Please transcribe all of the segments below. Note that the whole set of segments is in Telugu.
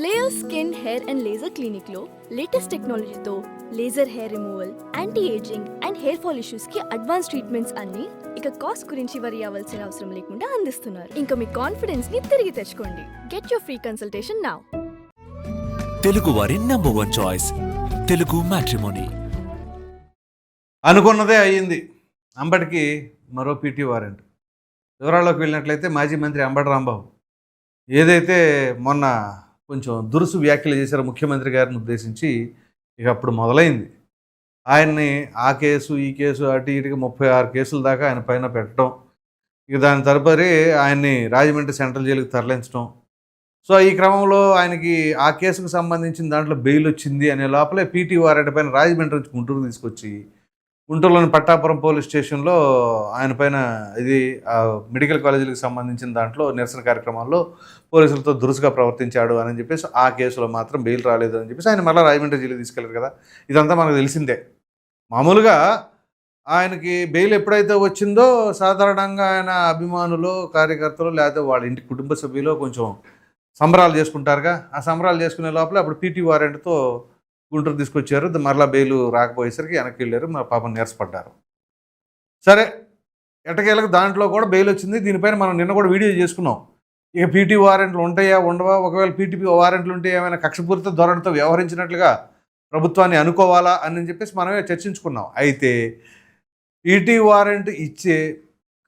Layer skin hair and laser క్లినిక్లో latest టెక్నాలజీతో laser hair removal anti ageing and hair fall ఇష్యూస్కి advance treatments అన్ని ఇక కాస్ట్ గురించి వరి అవ్వాల్సిన అవసరం లేకుండా అందిస్తున్నారు. ఇంకా మీ కాన్ఫిడెన్స్ని తిరిగి తెచ్చుకోండి. Get your free consultation now Telugu వారి number one choice Telugu matrimony అనుకున్నదే అయ్యింది. అంబటికి మరో పీటీ వారెంట్ వివరాల్లోకి వెళ్ళినట్లయితే మాజీ మంత్రి అంబటి రాంబాబు. ఏదైతే మొన్న కొంచెం దురుసు వ్యాఖ్యలు చేశారు ముఖ్యమంత్రి గారిని ఉద్దేశించి ఇక అప్పుడు మొదలైంది. ఆయన్ని ఆ కేసు ఈ కేసు అటు ఇటుగా ముప్పై ఆరు కేసుల దాకా ఆయన పైన పెట్టడం ఇక దాని తరపరి ఆయన్ని రాజమండ్రి సెంట్రల్ జైలుకి తరలించడం. సో ఈ క్రమంలో ఆయనకి ఆ కేసుకు సంబంధించిన దాంట్లో బెయిల్ వచ్చింది అనే లోపలే పీటీ వారెడ్డి పైన రాజమండ్రి నుంచి గుంటూరు తీసుకొచ్చి గుంటూరులోని పట్టాపురం పోలీస్ స్టేషన్లో ఆయన పైన ఇది ఆ మెడికల్ కాలేజీలకు సంబంధించిన దాంట్లో నిరసన కార్యక్రమాల్లో పోలీసులతో దురుసుగా ప్రవర్తించాడు అని చెప్పేసి ఆ కేసులో మాత్రం బెయిల్ రాలేదు అని చెప్పేసి ఆయన మళ్ళీ రాజమండ్రి జైలుకి తీసుకెళ్ళారు కదా. ఇదంతా మనకు తెలిసిందే. మామూలుగా ఆయనకి బెయిల్ ఎప్పుడైతే వచ్చిందో సాధారణంగా ఆయన అభిమానులు కార్యకర్తలు లేకపోతే వాళ్ళ ఇంటి కుటుంబ సభ్యులు కొంచెం సంబరాలు చేసుకుంటారుగా. ఆ సంబరాలు చేసుకునే లోపల అప్పుడు పీటీ వారెంట్తో గుంటూరు తీసుకొచ్చారు. మరలా బెయిల్ రాకపోయేసరికి వెనక్కి వెళ్ళారు. మా పాపం నీరసపడ్డారు. సరే ఎటకేళ్ళకి దాంట్లో కూడా బెయిల్ వచ్చింది. దీనిపైన మనం నిన్న కూడా వీడియో చేసుకున్నాం. ఇక పీటీ వారెంట్లు ఉంటాయా ఉండవా? ఒకవేళ పీటీ వారెంట్లు ఉంటే ఏమైనా కక్షపూరిత ధోరణితో వ్యవహరించినట్లుగా ప్రభుత్వాన్ని అనుకోవాలా అని చెప్పేసి మనమే చర్చించుకున్నాం. అయితే పీటీ వారెంట్ ఇచ్చే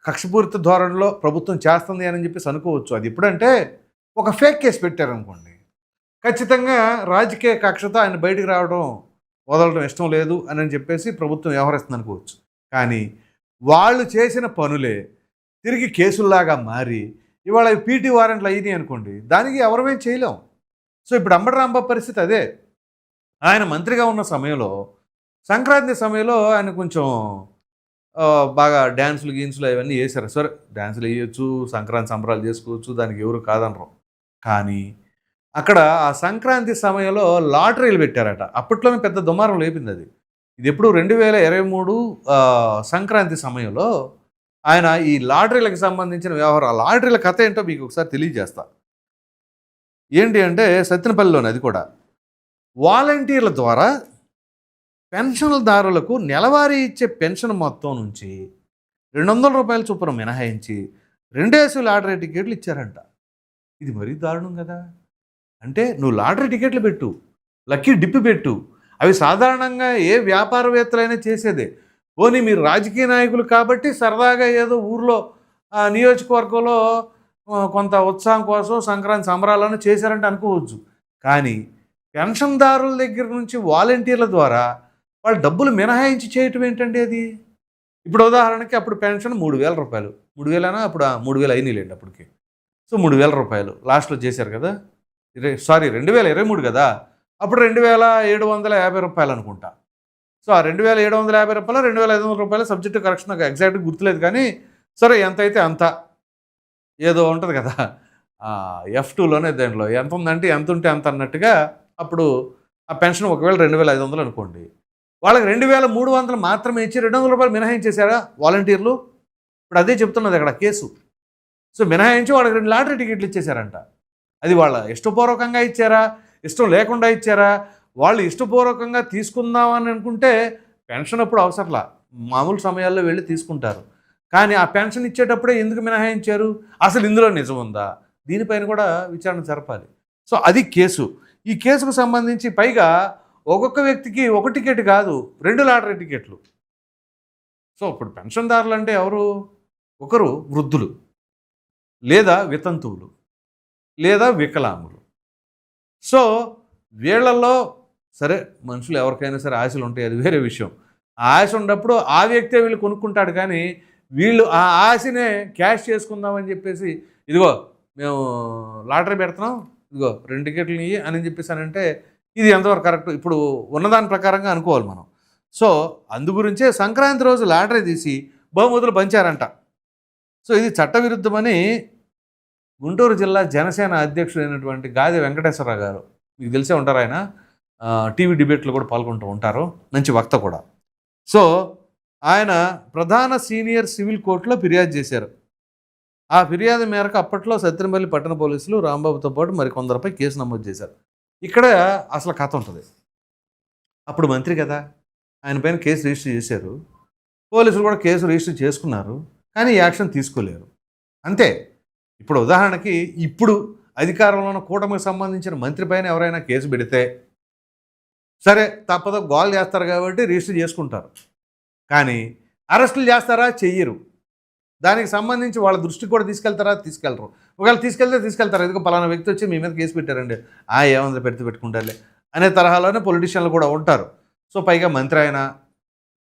కక్షపూరిత ధోరణిలో ప్రభుత్వం చేస్తుంది అని చెప్పేసి అనుకోవచ్చు. అది ఎప్పుడంటే ఒక ఫేక్ కేసు పెట్టారనుకోండి. ఖచ్చితంగా రాజకీయ కక్షతో ఆయన బయటికి రావడం వదలడం ఇష్టం లేదు అని చెప్పేసి ప్రభుత్వం వ్యవహరిస్తుంది అనుకోవచ్చు. కానీ వాళ్ళు చేసిన పనులే తిరిగి కేసుల్లాగా మారి ఇవాళ పీటీ వారెంట్లు అయినాయి అనుకోండి దానికి ఎవరమేం చేయలేం. సో ఇప్పుడు అంబటి పరిస్థితి అదే. ఆయన మంత్రిగా ఉన్న సమయంలో సంక్రాంతి సమయంలో ఆయన కొంచెం బాగా డ్యాన్సులు గీన్సులు అవన్నీ వేశారు. సరే డ్యాన్సులు వేయచ్చు సంక్రాంతి సంబరాలు చేసుకోవచ్చు దానికి ఎవరు కాదనరు. కానీ అక్కడ ఆ సంక్రాంతి సమయంలో లాటరీలు పెట్టారట. అప్పట్లోనే పెద్ద దుమారం లేపింది అది. ఇది ఎప్పుడు రెండు వేల ఇరవై మూడు సంక్రాంతి సమయంలో ఆయన ఈ లాటరీలకు సంబంధించిన వ్యవహారం ఆ లాటరీల కథ ఏంటో మీకు ఒకసారి తెలియజేస్తా. ఏంటి అంటే సత్యనపల్లిలోని అది కూడా. వాలంటీర్ల ద్వారా పెన్షన్దారులకు నెలవారీ ఇచ్చే పెన్షన్ మొత్తం నుంచి రెండు వందల రూపాయల చొప్పున మినహాయించి రెండేసి లాటరీ టికెట్లు ఇచ్చారంట. ఇది మరీ దారుణం కదా? అంటే నువ్వు లాటరీ టికెట్లు పెట్టు లక్కీ డిప్ పెట్టు. అవి సాధారణంగా ఏ వ్యాపారవేత్తలైనా చేసేదే. పోనీ మీరు రాజకీయ నాయకులు కాబట్టి సరదాగా ఏదో ఊర్లో నియోజకవర్గంలో కొంత ఉత్సాహం కోసం సంక్రాంతి సంబరాలను చేశారంటే అనుకోవచ్చు. కానీ పెన్షన్దారుల దగ్గర నుంచి వాలంటీర్ల ద్వారా వాళ్ళు డబ్బులు మినహాయించి చేయటం ఏంటండి అది? ఇప్పుడు ఉదాహరణకి అప్పుడు పెన్షన్ మూడు వేల రూపాయలు. మూడు వేలైనా అప్పుడు ఆ, మూడు వేలు అయినాయి లేండి అప్పటికి. సో మూడు వేల రూపాయలు లాస్ట్లో చేశారు కదా? సారీ రెండు వేల ఇరవై మూడు కదా? అప్పుడు రెండు వేల ఏడు వందల యాభై రూపాయలు అనుకుంటా. సో ఆ రెండు వేల ఏడు వందల యాభై రూపాయలు రెండు వేల ఐదు వందల రూపాయలు సబ్జెక్టు కరెక్షన్ నాకు ఎగ్జాక్ట్గా గుర్తులేదు కానీ సరే ఎంత అయితే అంత. ఏదో ఉంటుంది కదా? ఎఫ్ టూలోనే దాంట్లో ఎంత ఉందంటే ఎంత ఉంటే అంత అన్నట్టుగా అప్పుడు ఆ పెన్షన్ ఒకవేళ రెండు వేల ఐదు వందలు అనుకోండి. వాళ్ళకి రెండు వేల మూడు వందలు మాత్రమే ఇచ్చి రెండు వందల రూపాయలు మినహాయించేశారా వాలంటీర్లు? ఇప్పుడు అదే చెప్తున్నది అక్కడ కేసు. సో మినహాయించి వాళ్ళకి రెండు లాటరీ టికెట్లు ఇచ్చేశారంట. అది వాళ్ళ ఇష్టపూర్వకంగా ఇచ్చారా? ఇష్టం లేకుండా ఇచ్చారా? వాళ్ళు ఇష్టపూర్వకంగా తీసుకుందామని అనుకుంటే పెన్షన్ అప్పుడు అవసరంలా. మామూలు సమయాల్లో వెళ్ళి తీసుకుంటారు. కానీ ఆ పెన్షన్ ఇచ్చేటప్పుడే ఎందుకు మినహాయించారు? అసలు ఇందులో నిజం ఉందా? దీనిపైన కూడా విచారణ జరపాలి. సో అది కేసు. ఈ కేసుకు సంబంధించి పైగా ఒక్కొక్క వ్యక్తికి ఒక టికెట్ కాదు రెండు లాటరీ టికెట్లు. సో ఇప్పుడు పెన్షన్దారులు అంటే ఎవరు? ఒకరు వృద్ధులు లేదా వితంతువులు. లేదా వికలాంగులు. సో వీళ్ళల్లో సరే మనుషులు ఎవరికైనా సరే ఆశలు ఉంటాయి అది వేరే విషయం. ఆ ఆశ ఉన్నప్పుడు ఆ వ్యక్తే వీళ్ళు కొనుక్కుంటాడు కానీ వీళ్ళు ఆ ఆశనే క్యాష్ చేసుకుందామని చెప్పేసి ఇదిగో మేము లాటరీ పెడుతున్నాం ఇదిగో రెండు టికెట్లు ఇవి అని చెప్పేసి అని అంటే ఇది ఎంతవరకు కరెక్ట్? ఇప్పుడు ఉన్నదాని ప్రకారంగా అనుకోవాలి మనం. సో అందు గురించే సంక్రాంతి రోజు లాటరీ తీసి బహుమతులు పంచారంట. సో ఇది చట్టవిరుద్ధమని గుంటూరు జిల్లా జనసేన అధ్యక్షుడైనటువంటి గాది వెంకటేశ్వరరావు గారు మీకు తెలిసే ఉంటారు ఆయన టీవీ డిబేట్లో కూడా పాల్గొంటూ ఉంటారు మంచి వక్త కూడా. సో ఆయన ప్రధాన సీనియర్ సివిల్ కోర్టులో ఫిర్యాదు చేశారు. ఆ ఫిర్యాదు మేరకు అప్పట్లో సత్యనపల్లి పట్టణ పోలీసులు రాంబాబుతో పాటు మరికొందరిపై కేసు నమోదు చేశారు. ఇక్కడ అసలు కథ ఉంటుంది. అప్పుడు మంత్రి కదా ఆయన పైన కేసు రిజిస్టర్ చేశారు. పోలీసులు కూడా కేసు రిజిస్టర్ చేసుకున్నారు కానీ యాక్షన్ తీసుకోలేరు. అంతే. ఇప్పుడు ఉదాహరణకి ఇప్పుడు అధికారంలో ఉన్న కూటమికి సంబంధించిన మంత్రి పైన ఎవరైనా కేసు పెడితే సరే తప్పదో గోల్ చేస్తారు కాబట్టి రిజిస్టర్ చేసుకుంటారు. కానీ అరెస్టులు చేస్తారా? చెయ్యరు. దానికి సంబంధించి వాళ్ళ దృష్టికి కూడా తీసుకెళ్తారా? తీసుకెళ్ళరు. ఒకవేళ తీసుకెళ్తే తీసుకెళ్తారు. ఎందుకు పలానా వ్యక్తి వచ్చి మీ మీద కేసు పెట్టారండి? ఆ ఏముంది పెడితే పెట్టుకుంటారులే అనే తరహాలోనే పొలిటీషియన్లు కూడా ఉంటారు. సో పైగా మంత్రి ఆయన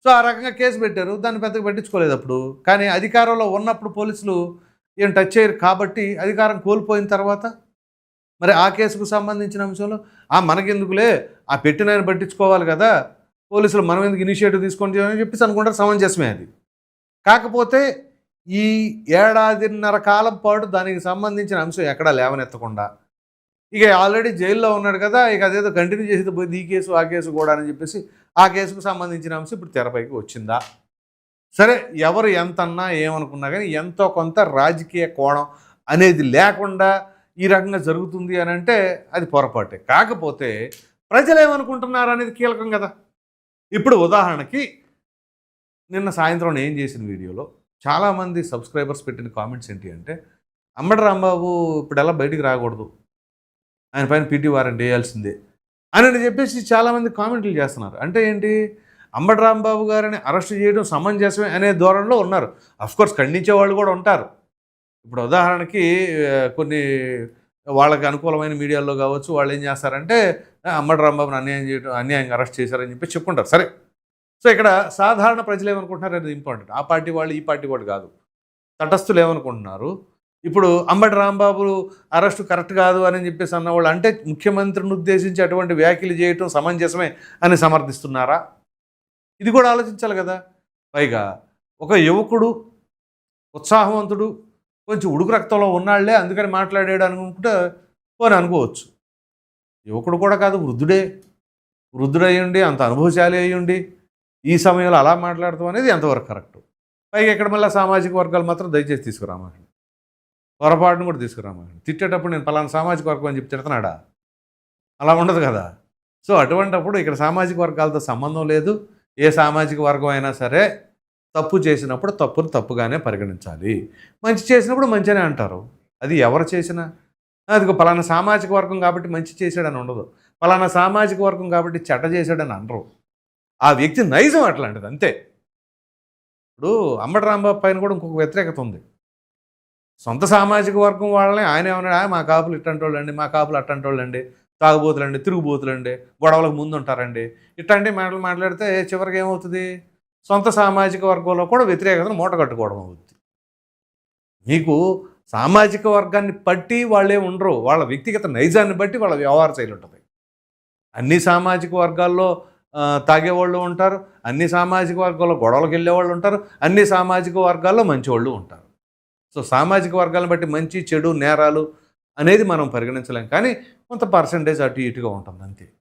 సో ఆ రకంగా కేసు పెట్టారు. దాన్ని పెద్దగా పట్టించుకోలేదు అప్పుడు. కానీ అధికారంలో ఉన్నప్పుడు పోలీసులు ఏం టచ్ చేయరు. కాబట్టి అధికారం కోల్పోయిన తర్వాత మరి ఆ కేసుకు సంబంధించిన అంశంలో ఆ మనకెందుకులే? ఆ పెట్టిన ఆయన పట్టించుకోవాలి కదా. పోలీసులు మనం ఎందుకు ఇనిషియేటివ్ తీసుకొని అని చెప్పేసి అనుకుంటారు. సమంజసమే అది. కాకపోతే ఈ ఏడాదిన్నర కాలం పాటు దానికి సంబంధించిన అంశం ఎక్కడా లేవనెత్తకుండా ఇక ఆల్రెడీ జైల్లో ఉన్నాడు కదా ఇక అదేదో కంటిన్యూ చేసేది పోయింది ఈ కేసు ఆ కేసు కూడా అని చెప్పేసి ఆ కేసుకు సంబంధించిన అంశం ఇప్పుడు తెరపైకి వచ్చిందా? సరే ఎవరు ఎంతన్నా ఏమనుకున్నా కానీ ఎంతో కొంత రాజకీయ కోణం అనేది లేకుండా ఈ రకంగా జరుగుతుంది అని అంటే అది పొరపాటే. కాకపోతే ప్రజలు ఏమనుకుంటున్నారు అనేది కీలకం కదా. ఇప్పుడు ఉదాహరణకి నిన్న సాయంత్రం ఏం చేసిన వీడియోలో చాలామంది సబ్స్క్రైబర్స్ పెట్టిన కామెంట్స్ ఏంటి అంటే అమ్మడి రాంబాబు ఇప్పుడు ఎలా బయటికి రాకూడదు? ఆయన పైన పీటీ వారెంట్ వేయాల్సిందే అని చెప్పేసి చాలామంది కామెంట్లు చేస్తున్నారు. అంటే ఏంటి? అంబటి రాంబాబు గారిని అరెస్ట్ చేయడం సమంజసమే అనే ధోరణిలో ఉన్నారు. అఫ్కోర్స్ ఖండించే వాళ్ళు కూడా ఉంటారు. ఇప్పుడు ఉదాహరణకి కొన్ని వాళ్ళకి అనుకూలమైన మీడియాలో కావచ్చు వాళ్ళు ఏం చేస్తారంటే "ఆ, రాంబాబుని అన్యాయం చేయడం అన్యాయంగా అరెస్ట్ చేశారని చెప్పి చెప్పుకుంటారు. సరే. సో ఇక్కడ సాధారణ ప్రజలు ఏమనుకుంటున్నారు అనేది ఇంపార్టెంట్. ఆ పార్టీ వాళ్ళు ఈ పార్టీ వాళ్ళు కాదు. తటస్థులు ఏమనుకుంటున్నారు? ఇప్పుడు అంబటి రాంబాబు అరెస్టు కరెక్ట్ కాదు అని చెప్పేసి అన్నవాళ్ళు అంటే ముఖ్యమంత్రిని ఉద్దేశించి అటువంటి వ్యాఖ్యలు చేయటం సమంజసమే అని సమర్థిస్తున్నారా? ఇది కూడా ఆలోచించాలి కదా. పైగా ఒక యువకుడు ఉత్సాహవంతుడు కొంచెం ఉడుకు రక్తంలో ఉన్నాళ్ళే అందుకని మాట్లాడాడు అనుకుంటే పోని అనుకోవచ్చు. యువకుడు కూడా కాదు వృద్ధుడే. వృద్ధుడయ్యుండి అంత అనుభవశాలి అయ్యుండి ఈ సమయంలో అలా మాట్లాడటం అనేది ఎంతవరకు కరెక్ట్? పైగా ఇక్కడ మళ్ళీ సామాజిక వర్గాలు మాత్రం దయచేసి తీసుకురామాకండి. పొరపాటును కూడా తీసుకురామాకండి. తిట్టేటప్పుడు నేను పలానా సామాజిక వర్గం అని చెప్పి తిడుతున్నాడా? అలా ఉండదు కదా. సో అటువంటప్పుడు ఇక్కడ సామాజిక వర్గాలతో సంబంధం లేదు. ఏ సామాజిక వర్గం అయినా సరే తప్పు చేసినప్పుడు తప్పును తప్పుగానే పరిగణించాలి. మంచి చేసినప్పుడు మంచిగానే అంటారు. అది ఎవరు చేసినా. అది పలానా సామాజిక వర్గం కాబట్టి మంచి చేశాడని ఉండదు. పలానా సామాజిక వర్గం కాబట్టి చెడ్డ చేశాడని అనరు. ఆ వ్యక్తి నైజం అట్లాంటిది అంతే. ఇప్పుడు అంబటి రాంబాబు పైన కూడా ఇంకొక వ్యతిరేకత ఉంది. సొంత సామాజిక వర్గం వాళ్ళని ఆయన ఏమన్నాడు మా కాపులు ఇట్టంటోళ్ళండి మా కాపులు అట్టంటోళ్ళండి తాగుబోతులండి తిరుగుబోతులండి గొడవలకు ముందు ఉంటారండి ఇట్లాంటి మాటలు మాట్లాడితే చివరికి ఏమవుతుంది? సొంత సామాజిక వర్గంలో కూడా వ్యతిరేకతను మూట కట్టుకోవడం అవుతుంది మీకు సామాజిక వర్గాన్ని బట్టి వాళ్ళే ఉండరు. వాళ్ళ వ్యక్తిగత నైజాన్ని బట్టి వాళ్ళ వ్యవహార శైలి ఉంటుంది. అన్ని సామాజిక వర్గాల్లో తాగేవాళ్ళు ఉంటారు. అన్ని సామాజిక వర్గాల్లో గొడవలకు వెళ్ళేవాళ్ళు ఉంటారు. అన్ని సామాజిక వర్గాల్లో మంచివాళ్ళు ఉంటారు. సో సామాజిక వర్గాలను బట్టి మంచి చెడు నేరాలు అనేది మనం పరిగణించలేం. కానీ కొంత పర్సంటేజ్ అటు ఇటుగా ఉంటుంది అంతే.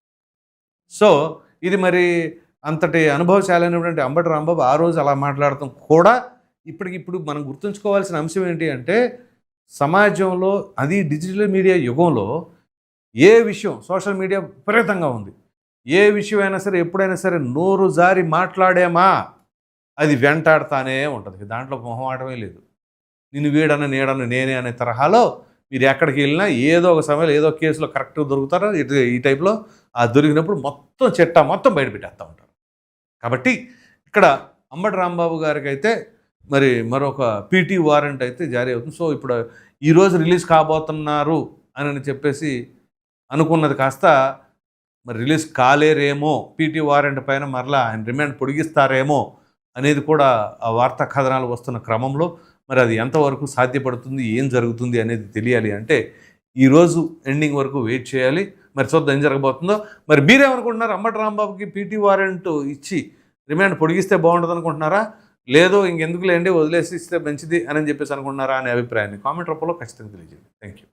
సో ఇది మరి అంతటి అనుభవశాలి అయినటువంటి అంబటి రాంబాబు ఆ రోజు అలా మాట్లాడటం కూడా ఇప్పటికిప్పుడు మనం గుర్తుంచుకోవాల్సిన అంశం ఏంటి అంటే సమాజంలో అది డిజిటల్ మీడియా యుగంలో ఏ విషయం సోషల్ మీడియా విపరీతంగా ఉంది. ఏ విషయమైనా సరే ఎప్పుడైనా సరే నోరు జారి మాట్లాడేమా? అది వెంటాడుతానే ఉంటుంది. దాంట్లో మొహమాటమే లేదు. నిన్ను వీడన నీడను నేనే అనే తరహాలో మీరు ఎక్కడికి వెళ్ళినా ఏదో ఒక సమయంలో ఏదో కేసులో కరెక్ట్గా దొరుకుతారో ఇటు ఈ టైప్లో ఆ దొరికినప్పుడు మొత్తం చెట్ట మొత్తం బయట పెట్టేస్తూ ఉంటారు. కాబట్టి ఇక్కడ అంబటి రాంబాబు గారికి అయితే మరి మరొక పీటీ వారెంట్ అయితే జారీ అవుతుంది. సో ఇప్పుడు ఈరోజు రిలీజ్ కాబోతున్నారు అని చెప్పేసి అనుకున్నది కాస్త మరి రిలీజ్ కాలేరేమో పీటీ వారెంట్ పైన మరలా ఆయన రిమాండ్ పొడిగిస్తారేమో అనేది కూడా ఆ వార్తా కథనాలు వస్తున్న క్రమంలో మరి అది ఎంతవరకు సాధ్యపడుతుంది ఏం జరుగుతుంది అనేది తెలియాలి అంటే ఈరోజు ఎండింగ్ వరకు వెయిట్ చేయాలి. మరి చూద్దాం ఏం జరగబోతుందో. మరి మీరేమనుకుంటున్నారు? అమ్మటి రాంబాబుకి పీటీ వారెంట్ ఇచ్చి రిమాండ్ పొడిగిస్తే బాగుంటుంది అనుకుంటున్నారా? లేదో ఇంకెందుకు లేండి వదిలేసి ఇస్తే మంచిది అని చెప్పేసి అనుకుంటున్నారా అనే అభిప్రాయాన్ని కామెంట్ రూపంలో ఖచ్చితంగా తెలియజేయండి. Thank you